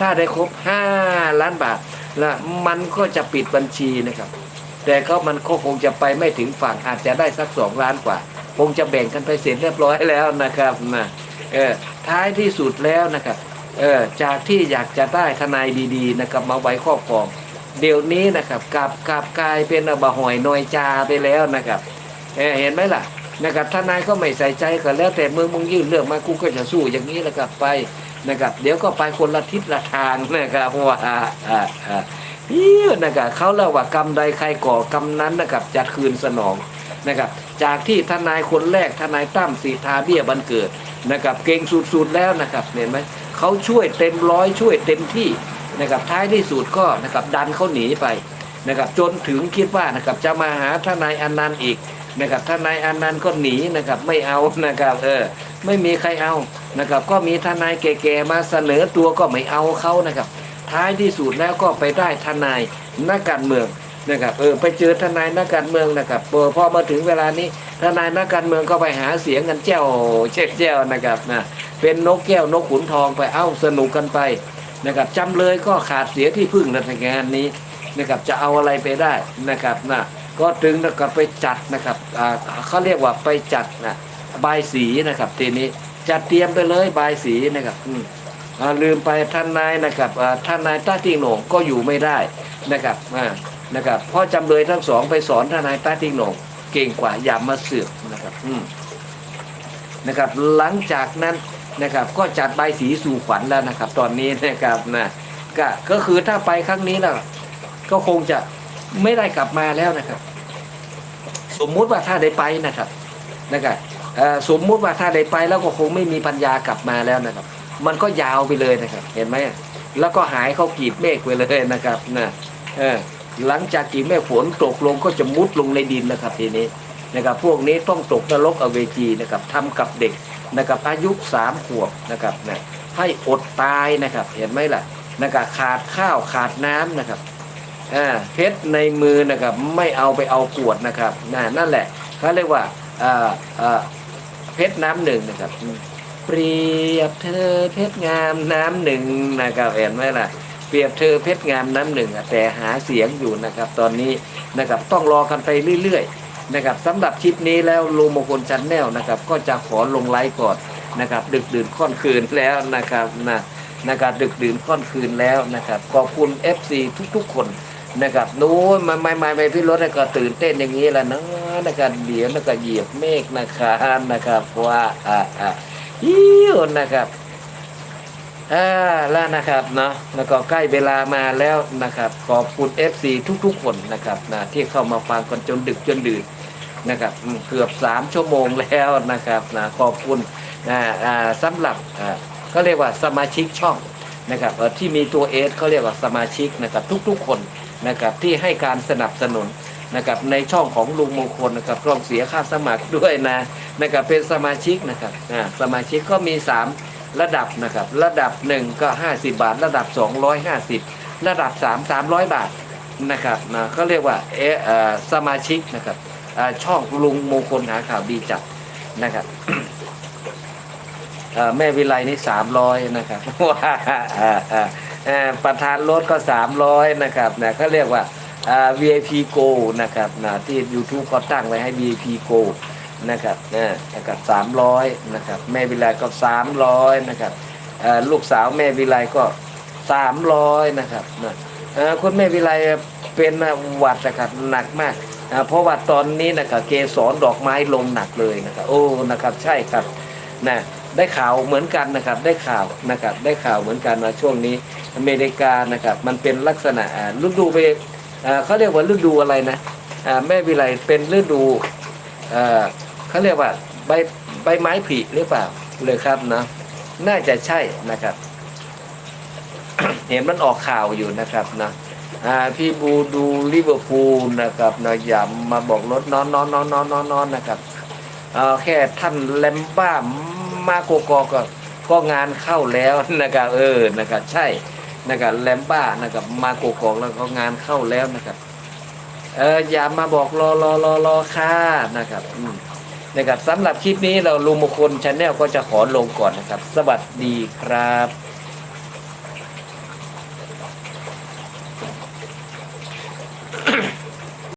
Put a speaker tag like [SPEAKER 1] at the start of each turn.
[SPEAKER 1] ถ้าได้ครบ 5 ล้านบาทแล้วมันก็จะปิดบัญชีนะครับ แต่ก็มันก็คงจะไปไม่ถึงฝั่งอาจจะได้สักสองล้านกว่า คงจะแบ่งกันไปเสร็จเรียบร้อยแล้วนะครับนะเออท้ายที่สุดแล้วนะครับเออจากที่อยากจะได้ทนายดีๆนะครับมาไว้ครอบครอง เดี๋ยวนี้นะครับกลับกลับกลายเป็นอบะหอยนอยจาไปแล้วนะครับเออเห็นไหมล่ะนะครับทนายก็ไม่ใส่ใจก็แล้วแต่มึงมึงยื่นเรื่องมากูก็จะสู้อย่างนี้แล้วก็ไป นะครับ เดี๋ยวก็ไปคนละทิศละทางนะครับว่าอ่าอ่าอ่าฮิ้วนะครับเขาเล่าว่ากรรมใดใครก่อกรรมนั้นนะครับจะคืนสนองนะครับ จากที่ทนายคนแรกทนายตั้มสีทาเบี้ยบันเกิดนะครับ เก่งสุดๆแล้วนะครับเห็นไหมเขาช่วยเต็มร้อยช่วยเต็มที่นะครับท้ายที่สุดก็นะครับดันเขาหนีไปนะครับจนถึงคิดว่านะครับจะมาหาทนายอนันต์อีกนะครับทนายอนันต์ก็หนีนะครับไม่เอานะครับเออไม่มีใครเอา นะครับ ก็มีทนายแก่ๆมาเสนอตัวก็ไม่เอาเขานะครับ ท้ายที่สุดแล้วก็ไปได้ทนายนักการเมืองนะครับเออไปเจอทนายนักการเมืองนะครับเออพอมาถึงเวลานี้ทนายนักการเมืองก็ไปหาเสียงกันเจ้าเช็ดเจ้านะครับนะเป็นนกแก้วนกขุนทองไปเอ้าสนุกกันไปนะครับจำเลยก็ขาดเสียที่พึ่งในงานนี้นะครับจะเอาอะไรไปได้นะครับนะก็ถึงนะครับไปจัดนะครับอ่าเขาเรียกว่าไปจัดนะใบสีนะครับทีนี้ จัดเตรียมไปเลยบายสีนะครับลืมไปท่านนายนะครับท่านนายต้าติงหนงก็อยู่ไม่ได้นะครับนะครับเพ่อจำเลยทั้งสองไปสอนท่านนายต้าติงหนงเก่งกว่าอย่ามาเสือกนะครับนะครับหลังจากนั้นนะครับก็จัดใบสีสู่ขวัญแล้วนะครับ ตอนนี้นะครับนะก็ก็คือถ้าไปครั้งนี้แล้วก็คงจะไม่ได้กลับมาแล้วนะครับ สมมุติว่าถ้าได้ไปนะครับนะครับ สมมุติว่าถ้าได้ไปแล้วก็คงไม่มีปัญญากลับมาแล้วนะครับ มันก็ยาวไปเลยนะครับ เห็นไหมแล้วก็หายเข้ากีบเมฆไปเลยนะครับนะเออหลังจากกีบเมฆฝนตกลงก็จะมุดลงในดินนะครับทีนี้นะครับ พวกนี้ต้องตกนรกอเวจีนะครับทำกับเด็กนะครับอายุสามขวบนะครับนะให้อดตายนะครับ เห็นไหมล่ะนะครับขาดข้าวขาดน้ำนะครับอ่าเพชรในมือนะครับไม่เอาไปเอากวดนะครับนะนั่นแหละเขาเรียกว่าอ่าอ่า เพชรน้ำหนึ่งนะครับ เปรียบเธอเพชรงามน้ำหนึ่งนะครับเห็นไหมล่ะเปรียบเธอเพชรงามน้ำหนึ่งแต่หาเสียงอยู่นะครับ ตอนนี้นะครับต้องรอกันไปเรื่อยๆนะครับสำหรับคลิปนี้แล้วลุงมงคลชันแนลนะครับ ก็จะขอลงไลฟ์ก่อนนะครับ ดึกดื่นค่อนคืนแล้วนะครับนะนะครับดึกดื่นค่อนคืนแล้วนะครับขอบคุณ FC ทุกๆคน นะครับนู้นมาไม่ไม่ไม่พี่รถก็ตื่นเต้นอย่างนี้แหละนะนะครับเดี๋ยวแล้วก็เหยียบเมฆนะครับนะครับว่าอ่าอ่ายิ้วนะครับอ่าแล้วนะครับเนาะแล้วก็ใกล้เวลามาแล้วนะครับขอบคุณ FC ทุกๆคนนะครับนะที่เข้ามาฟังกันจนดึกจนดื่นนะครับเกือบ3ชั่วโมงแล้วนะครับนะขอบคุณนะอ่าสำหรับอ่าเขาเรียกว่าสมาชิกช่องนะครับที่มีตัวเอสเขาเรียกว่าสมาชิกนะครับทุกๆคน นะครับที่ให้การสนับสนุนนะครับในช่องของลุงมงคลนะครับต้องเสียค่าสมัครด้วยนะนะครับเป็นสมาชิกนะครับอ่าสมาชิกก็มี 3 ระดับนะครับระดับ 1 ก็ 50 บาท ระดับ 250 ระดับ 3 300 บาทนะครับนะเขาเรียกว่าเออสมาชิกนะครับช่องลุงมงคลหาข่าวดีจัดนะครับแม่วิไลนี่300นะครับว่า ประธานรถก็ 300 นะครับนะเขาเรียกว่า VIP Go นะครับนะที่ YouTube เขาตั้งไว้ให้ VIP Go นะครับนะนะครับสามร้อยนะครับแม่วิไลก็สามร้อยนะครับลูกสาวแม่วิไลก็สามร้อยนะครับนะคุณแม่วิไลเป็นหวัดนะครับหนักมากเพราะว่าตอนนี้นะครับเกสรดอกไม้ลงหนักเลยนะครับโอ้นะครับใช่ครับ นะได้ข่าวเหมือนกันนะครับได้ข่าวนะครับได้ข่าวเหมือนกันว่าช่วงนี้อเมริกานะครับมันเป็นลักษณะฤดูไปเขาเรียกว่าฤดูอะไรนะแม่วิไลเป็นฤดูเขาเรียกว่าใบใบไม้ผลิหรือเปล่าเลยครับนะน่าจะใช่นะครับ เห็นมันออกข่าวอยู่นะครับนะพี่บูดูลิเวอร์พูลนะครับนะอย่ามาบอกรถนอนนอนนอนนอนนอนนะครับ แค่ท่านแลมบ้ามาโกกอก็ก็งานเข้าแล้วนะครับเออนะครับใช่นะครับแลมบ้านะครับมาโกกอกแล้วก็งานเข้าแล้วนะครับเอออย่ามาบอกรอรอรอรอค่ะนะครับอืนะครับสำหรับคลิปนี้เราลุงมงคลชาแนลก็จะขอลงก่อนนะครับ สวัสดีครับ